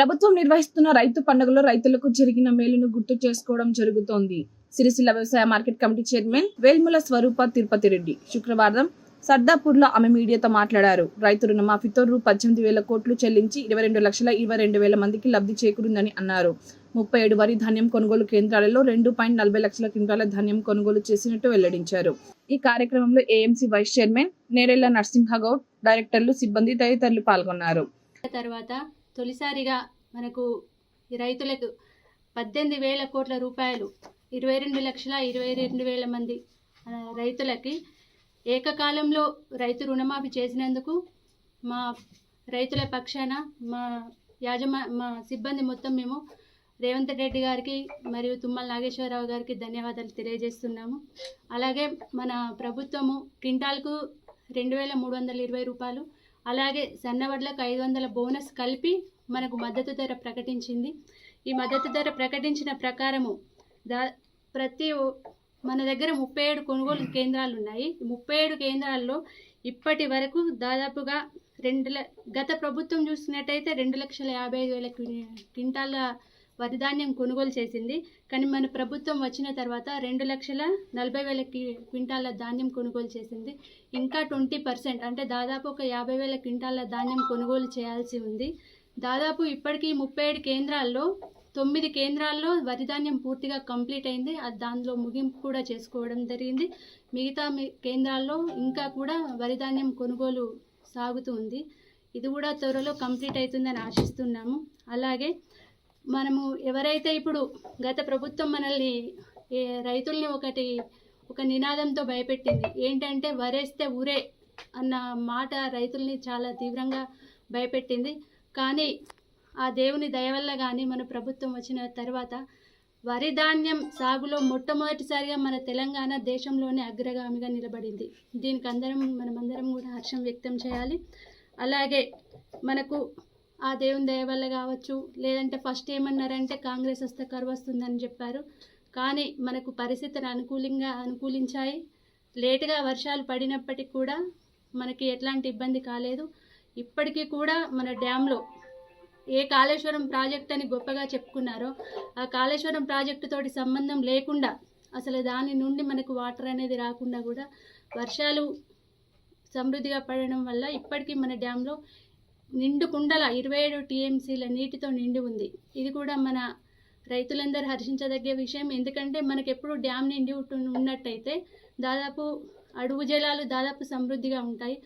ప్రభుత్వం నిర్వహిస్తున్న రైతు పండుగలో రైతులకు జరిగిన మేలును గుర్తు చేసుకోవడం జరుగుతోంది. సిరిసిల్ల వ్యవసాయ market committee chairman Velmula Swaroopa Tirupati Reddy శుక్రవారం సర్దాపూర్లో ఆమె మీడియాతో మాట్లాడారు. రైతు రుణమాఫీతో రూ పద్దెనిమిది వేల కోట్లు చెల్లించి ఇరవై రెండు లక్షల ఇరవై రెండు వేల మందికి లబ్ధి చేకూరిందని అన్నారు. ముప్పై ఏడు వరి ధాన్యం కొనుగోలు కేంద్రాలలో రెండు పాయింట్ నలభై లక్షల క్వింటాల ధాన్యం కొనుగోలు చేసినట్టు వెల్లడించారు. ఈ కార్యక్రమంలో AMC vice chairman Nerella Narasimhagoud డైరెక్టర్లు సిబ్బంది తదితరులు పాల్గొన్నారు. తర్వాత తొలిసారిగా మనకు రైతులకు పద్దెనిమిది వేల కోట్ల రూపాయలు ఇరవై రెండు లక్షల ఇరవై రెండు వేల మంది రైతులకి ఏకకాలంలో రైతు రుణమాఫీ చేసినందుకు మా రైతుల పక్షాన మా యాజమా మా సిబ్బంది మొత్తం మేము రేవంత్ రెడ్డి గారికి మరియు తుమ్మల నాగేశ్వరరావు గారికి ధన్యవాదాలు తెలియజేస్తున్నాము. అలాగే మన ప్రభుత్వము క్వింటాల్కు రెండు వేల మూడు వందల ఇరవై రూపాయలు అలాగే సన్నవడ్లకు ఐదు వందల బోనస్ కలిపి మనకు మద్దతు ధర ప్రకటించింది. ఈ మద్దతు ధర ప్రకటించిన ప్రకారము దా ప్రతి ఓ- మన దగ్గర ముప్పై ఏడు కొనుగోలు కేంద్రాలు ఉన్నాయి. ముప్పై ఏడు కేంద్రాల్లో ఇప్పటి వరకు దాదాపుగా రెండు ల గత ప్రభుత్వం చూసినట్టయితే రెండు లక్షల యాభై ఐదు వేల క్వింటాల వరి వరిధాన్యం కొనుగోలు చేసింది. కానీ మన ప్రభుత్వం వచ్చిన తర్వాత రెండు లక్షల నలభై వేల కి- క్వింటాల ధాన్యం కొనుగోలు చేసింది. ఇంకా ట్వంటీ పర్సెంట్ అంటే దాదాపు ఒక యాభై వేల క్వింటాల ధాన్యం కొనుగోలు చేయాల్సి ఉంది. దాదాపు ఇప్పటికీ ముప్పై ఏడు కేంద్రాల్లో తొమ్మిది కేంద్రాల్లో వరి ధాన్యం పూర్తిగా కంప్లీట్ అయింది. అది దానిలో ముగింపు కూడా చేసుకోవడం జరిగింది. మిగతా మీ- కేంద్రాల్లో ఇంకా కూడా వరి ధాన్యం కొనుగోలు సాగుతూ ఉంది. ఇది కూడా త్వరలో కంప్లీట్ అవుతుందని ఆశిస్తున్నాము. అలాగే మనము ఎవరైతే ఇప్పుడు గత ప్రభుత్వం మనల్ని ఏ రైతుల్ని ఒకటి ఒక నినాదంతో భయపెట్టింది ఏంటంటే వరేస్తే ఊరే అన్న మాట రైతుల్ని చాలా తీవ్రంగా భయపెట్టింది. కానీ ఆ దేవుని దయవల్ల కానీ మన ప్రభుత్వం వచ్చిన తర్వాత వరి ధాన్యం సాగులో మొట్టమొదటిసారిగా మన తెలంగాణ దేశంలోనే అగ్రగామిగా నిలబడింది. దీనికి అందరం మనమందరం కూడా హర్షం వ్యక్తం చేయాలి. అలాగే మనకు ఆ దేవుని దయ వల్ల కావచ్చు లేదంటే ఫస్ట్ ఏమన్నారంటే కాంగ్రెస్ వస్తే కరువు వస్తుందని చెప్పారు. కానీ మనకు పరిస్థితులు అనుకూలంగా అనుకూలించాయి. లేటుగా వర్షాలు పడినప్పటికీ కూడా మనకి ఎట్లాంటి ఇబ్బంది కాలేదు. ఇప్పటికీ కూడా మన డ్యాంలో ఏ కాళేశ్వరం ప్రాజెక్ట్ అని గొప్పగా చెప్పుకున్నారో ఆ కాళేశ్వరం ప్రాజెక్టు తోటి సంబంధం లేకుండా అసలు దాని నుండి మనకు వాటర్ అనేది రాకుండా కూడా వర్షాలు సమృద్ధిగా పడడం వల్ల ఇప్పటికీ మన డ్యాంలో నిండు కుండల ఇరవై ఏడు టీఎంసీల నీటితో నిండి ఉంది. ఇది కూడా మన రైతులందరూ హర్షించదగ్గ విషయం. ఎందుకంటే మనకు ఎప్పుడు డ్యామ్ నిండి ఉంటు- ఉన్నట్టయితే దాదాపు అడుగు జలాలు దాదాపు సమృద్ధిగా ఉంటాయి.